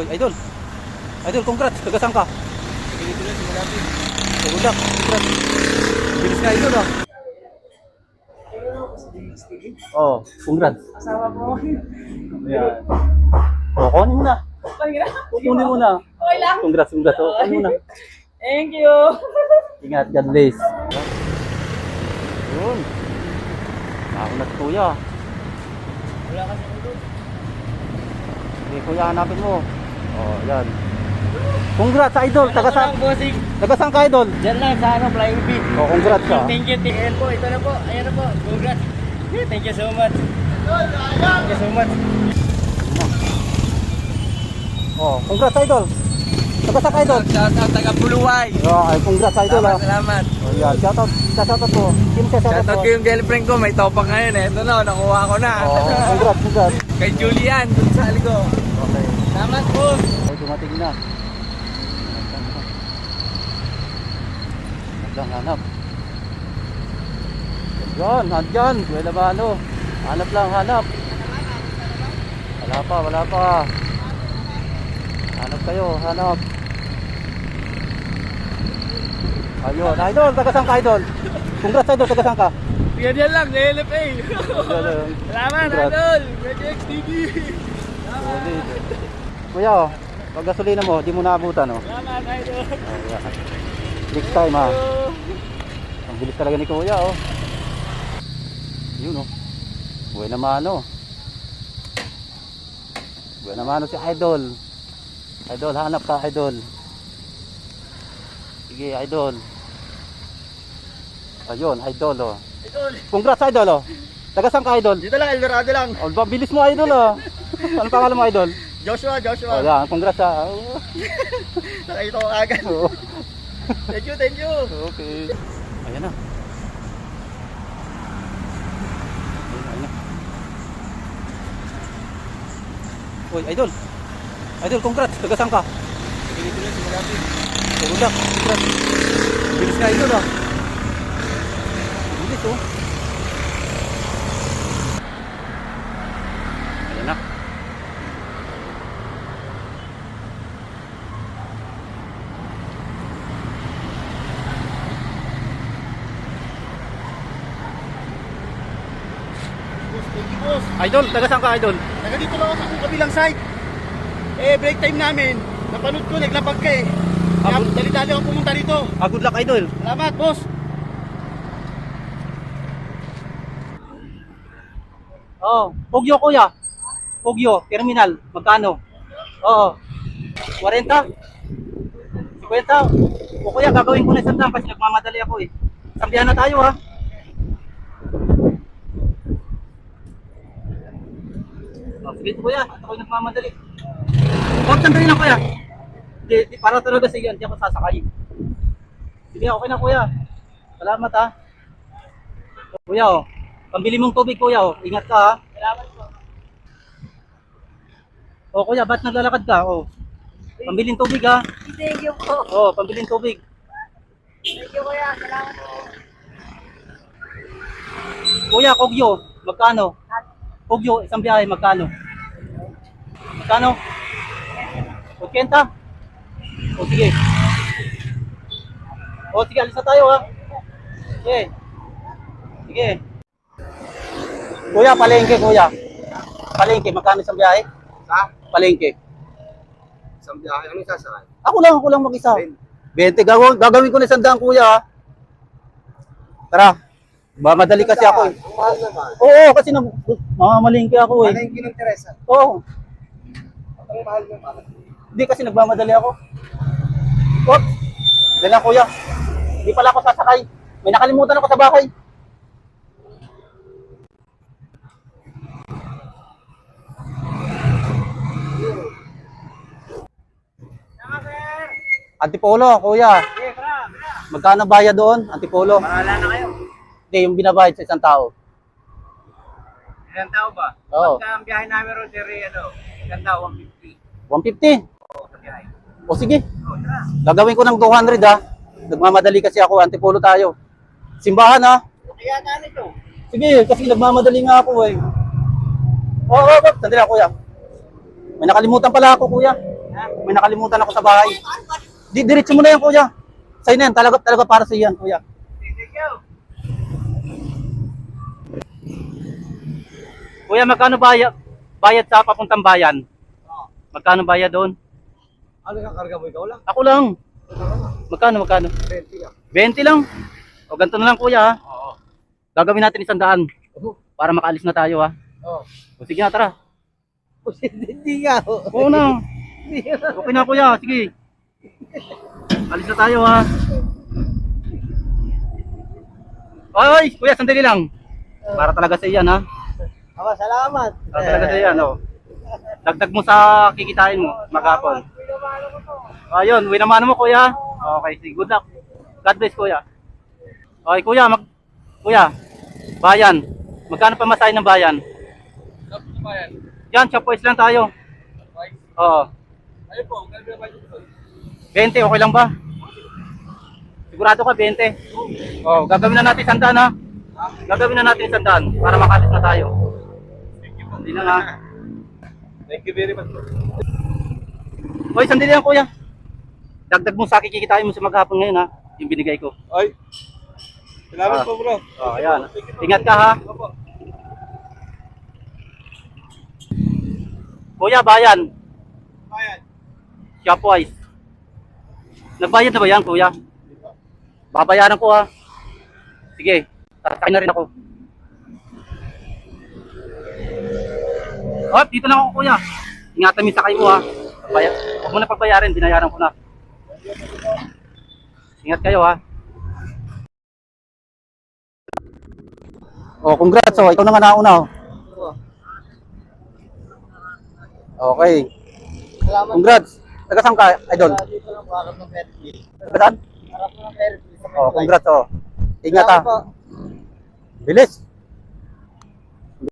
Uy, idol. Idol, congrats. Tagasang ka. Si Malaki. Good luck. Congrats. Bilis nga idol ah. Oh, congrats. Asawa ko. Yan. Oh, kunin mo na. Kunin mo na. Okay lang. Congrats, congrats. Oh, kunin mo na. Thank you. Ingat, God bless. Yun. Ako na si kuya. Wala kasi ulo. Sige, kuya, hanapin mo. Oh, yan. Congrats, idol. Taga saan? Taga saan ka, idol? Diyan lang sa ano, Flying Bee. Oh, congrats ka. Thank you, thank you. po, ito na po. Ayan na po. Congrats. Thank you so much. Thank you so much. Oh, congrats, idol. Taga saan ka, idol? Shout out taga Puluway. Oh, ay, congrats, idol. Salamat, Ah. salamat. Oh, yan. Shoutout. Shoutout po. Kim Shout out po. ko yung girlfriend ko. May topak ngayon eh. Ito na, nakuha ko na. Oh, congrats, congrats. Kay Julian, Aligo. Okay. Salamat po. Ay, dumating na. Handang hanap. Yan, andyan. Kuya Labano. Hanap lang, hanap. Wala pa, wala pa. Hanap kayo, hanap. Ayun, idol, taga saan ka, idol? Congrats, idol, taga saan ka? Yan yan lang, LFA. Ayun, Salamat. Idol. Medyo XTV. Solid. Kuya, oh, pag gasolina mo, di mo naabutan, oh. Salamat, Idol. Ayan. Next time, ha. Ang bilis talaga ni Kuya, oh. Yun, oh. Buhay na mano. Buhay na mano si Idol. Idol, hanap ka, Idol. Sige, Idol. Ayun, Idol, oh. Idol. Congrats, Idol, oh. Taga saan ka, Idol? Dito lang, Eldorado lang. Oh, bilis mo, Idol, oh. Anong pangalan mo, Idol? Joshua, Joshua. yan, congrats, ha. Oh. Nakita ko agad. Oo. Thank you, thank you. Okay. Ayan na. Ayan, ayan na. Uy, idol. Idol, congrats. Taga saan ka? Dito lang si Malaki. Good luck. Congrats. Bilis nga, idol, ah. Bilis, oh. Ayan na. Boss, thank you, boss. Idol, taga saan ka, idol? Taga dito lang ako sa kabilang side. Eh, break time namin. Napanood ko, naglapag ka eh. Kaya Abot. dali-dali ako pumunta dito. Ah, good luck, idol. Salamat, boss. Oh, Pogyo kuya. Pogyo, terminal. Magkano? Oo. 40? 50? O kuya, gagawin ko na isang daan kasi nagmamadali ako eh. Sambihan na tayo ha. Oh, sige kuya, at ako'y nagmamadali. Oh, sandali lang kuya. Hindi, di, para talaga sa iyo, hindi ako sasakay. Sige, okay na kuya. Salamat ha. Kuya oh, pambili mong tubig kuya oh. Ingat ka ha. Salamat po. Oh kuya, ba't naglalakad ka? Oh. Pambiling tubig ha. Thank you po. Oh, pambiling tubig. Thank you, kuya. Salamat po. Kuya, kogyo, magkano? Kogyo, isang biyahe, magkano? Magkano? 80? O sige. O sige, alis na tayo ha. Sige. Sige. Kuya, palengke kuya. Palengke, magkano isang biyahe? Ha? Palengke. Isang biyahe. Anong sasakay? Ako lang, ako lang mag-isa. 20. Gagawin, gagawin ko na isang daan, kuya. ha? Tara. Ba, madali kasi ako eh. Ang mahal naman. Oo, kasi na, mamamalingki ako eh. Palengke ng Teresa. Oo. Ang mahal naman. Hindi kasi nagmamadali ako. What? Dala kuya. Hindi pala ako sasakay. May nakalimutan ako sa bahay. Antipolo, kuya. Magkano bayad doon? Antipolo. Mahala na kayo. Hindi, yung binabayad sa isang tao. Ilan tao ba? Oo. Pagka ang biyahe namin ron, Jerry, ano, ilan tao? 150. 150. Oo, sa biyahe. O sige, Oo, tara. gagawin ko ng 200 ha. Nagmamadali kasi ako, antipolo tayo. Simbahan ha. Kaya na ito. Sige, kasi nagmamadali nga ako eh. Oo, oh, oh, sandali lang kuya. May nakalimutan pala ako kuya. May nakalimutan ako sa bahay. Di, diretso mo na yan, kuya. Sa'yo na yan. Talaga, talaga para sa yan, kuya. Kuya, magkano bayad, bayad sa papuntang bayan? Magkano bayad doon? Ano ka karga mo ikaw lang? Ako lang. Magkano, magkano? 20 lang. 20 lang. O ganito na lang kuya ha. Oo. Gagawin natin isang daan para makaalis na tayo ha. Oo. O sige na, tara. Hindi nga. Oo na. Okay na kuya, sige. Alis na tayo ha. Oy, oy, kuya, sandali lang. Para talaga sa iyan ha. Aba, salamat. Para talaga sa iyan, oh. Dagdag mo sa kikitain mo, magapon. Ayun, winamano mo kuya. Okay, sige, good luck. God bless kuya. Okay, kuya, mag Kuya, bayan. Magkano pa masahe ng bayan? Yan, chopwise lang tayo. Oo. Ayun po, ganda ba ito? 20, okay lang ba? Sigurado ka, 20. Oh, gagawin na natin sandaan ha. Gagawin na natin sandaan para makalis na tayo. Hindi na ha. Thank you very much. Hoy, sandali lang kuya. Dagdag mo sa akin kikitain mo sa maghapon ngayon ha. Yung binigay ko. Ay. Salamat Ah. po bro. Oh, ayan. Ingat ka ha. Opo. Kuya, bayan. Ayan. Shopwise. Nagbayad na ba yan, kuya? Babayaran ko ha. Sige, sasakay na rin ako. Oh, dito na ako, kuya. Ingatan mo yung sakay mo ha. Baya Huwag mo na pagbayarin, binayaran ko na. Ingat kayo ha. Oh, congrats oh. Ikaw na nga nauna oh. Okay. Salamat. Congrats. Taga saan ka, idol? Dito lang po, harap ng Fairview. Taga saan? Harap ng Fairview. Oh, congrats oh. Ingat ha. Po. Bilis.